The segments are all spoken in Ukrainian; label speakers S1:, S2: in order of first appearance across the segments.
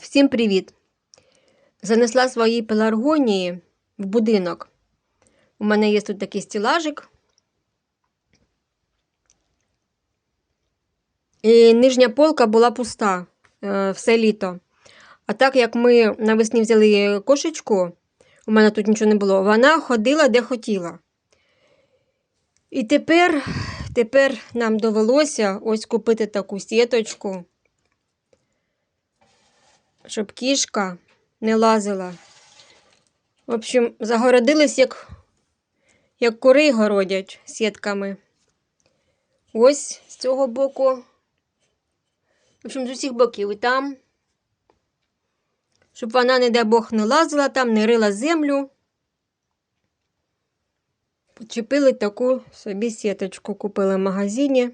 S1: Всім привіт! Занесла свої пеларгонії в будинок. У мене є тут такий стілажик. І нижня полка була пуста е, все літо. А так як ми навесні взяли кошечку, у мене тут нічого не було, вона ходила де хотіла. І тепер, тепер нам довелося ось купити таку сіточку щоб кішка не лазила. В общем, загородились, як, як кури городять сітками. Ось з цього боку. В общем, з усіх боків і там. Щоб вона, не дай Бог, не лазила там, не рила землю. Почепили таку собі сіточку, купили в магазині.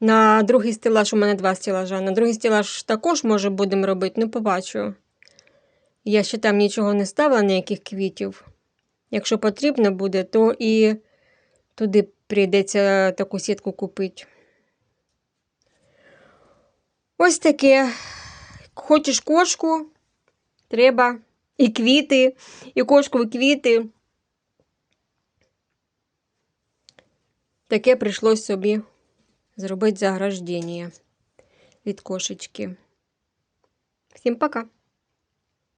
S1: На другий стелаж у мене два стелажа. На другий стелаж також, може, будемо робити, ну побачу. Я ще там нічого не ставила, ніяких квітів. Якщо потрібно буде, то і туди прийдеться таку сітку купити. Ось таке. Хочеш кошку, треба і квіти, і кошку, і квіти. Таке прийшлось собі зробити заграждення від кошечки. Всім пока!